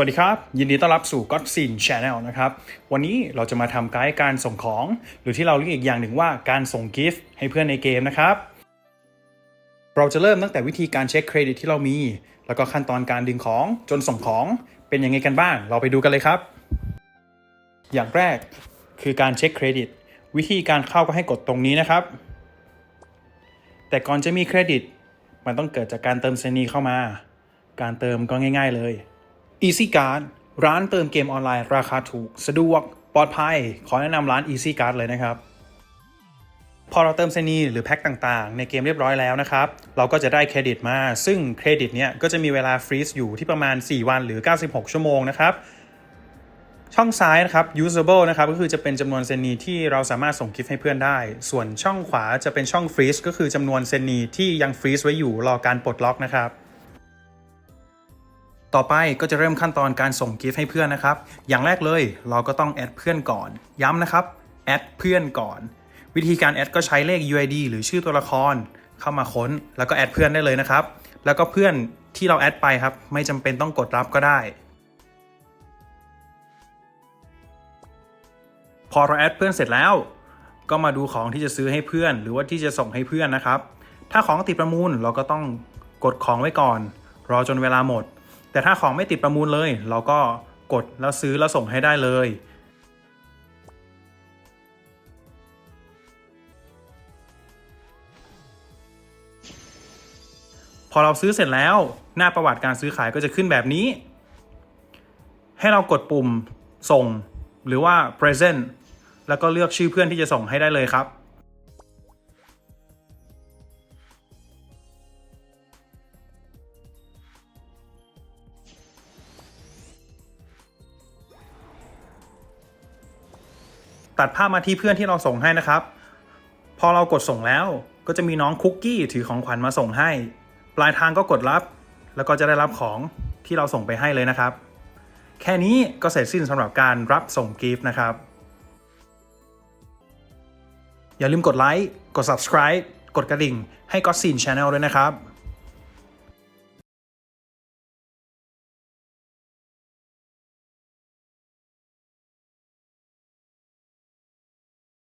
วัสดีครับ ยินดีต้อนรับสู่ God Scene Channel นะครับ วันนี้เราจะมาทำไกด์การส่งของ หรือที่เราเรียกอีกอย่างหนึ่งว่าการส่งกิฟต์ให้เพื่อนในเกมนะครับ เราจะเริ่มตั้งแต่วิธีการเช็คเครดิตที่เรามี แล้วก็ขั้นตอนการดึงของจนส่งของเป็นยังไงกันบ้าง เราไปดูกันเลยครับ อย่างแรกคือการเช็คเครดิต วิธีการเข้าก็ให้กดตรงนี้นะครับ แต่ก่อนจะมีเครดิต มันต้องเกิดจากการเติมเซนีเข้ามา การเติมก็ง่าย ๆเลย Easy Card ร้านเติมเกมออนไลน์ราคาถูก สะดวก ปลอดภัย ขอแนะนำร้าน Easy Card เลยนะครับ พอเราเติมเซนีหรือแพ็คต่างๆ ในเกมเรียบร้อยแล้วนะครับ เราก็จะได้เครดิตมา ซึ่งเครดิตเนี้ยก็จะมีเวลาฟรีซอยู่ที่ประมาณ 4 วันหรือ 96 ชั่วโมงนะครับ ช่องซ้ายนะครับ usable นะครับก็คือจะเป็นจำนวนเซนีที่เราสามารถส่งกิฟต์ให้เพื่อนได้ ส่วนช่องขวาจะเป็นช่องฟรีซก็คือจำนวนเซนีที่ยังฟรีซไว้อยู่รอการปลดล็อกนะครับ ต่อไปก็จะเริ่มขั้นตอนการส่งกิฟต์ให้เพื่อนนะครับ อย่างแรกเลยเราก็ต้องแอดเพื่อนก่อน ย้ำนะครับแอดเพื่อนก่อน วิธีการแอดก็ใช้เลข UID หรือชื่อตัวละครเข้ามาค้น แล้วก็แอดเพื่อนได้เลยนะครับ แล้วก็เพื่อนที่เราแอดไปครับ ไม่จำเป็นต้องกดรับก็ได้ พอเราแอดเพื่อนเสร็จแล้ว ก็มาดูของที่จะซื้อให้เพื่อน หรือว่าที่จะส่งให้เพื่อนนะครับ ถ้าของติดประมูลเราก็ต้องกดของไว้ก่อน รอจนเวลาหมด แต่ถ้าของไม่ติดประมูลเลย เราก็กดแล้วซื้อแล้วส่งให้ได้เลย พอเราซื้อเสร็จแล้ว หน้าประวัติการซื้อขายก็จะขึ้นแบบนี้ ให้เรากดปุ่มส่ง หรือว่า present แล้วก็เลือกชื่อเพื่อนที่จะส่งให้ได้เลยครับ ตัดภาพมาที่เพื่อนที่เราส่งให้นะครับ พอเรากดส่งแล้วก็จะมีน้องคุกกี้ถือของขวัญมาส่งให้ ปลายทางก็กดรับ แล้วก็จะได้รับของที่เราส่งไปให้เลยนะครับ แค่นี้ก็เสร็จสิ้นสำหรับการรับส่งกิฟต์นะครับ อย่าลืมกดไลค์ กด subscribe กดกระดิ่งให้ g o d s c e n Channel ด้วยนะครับ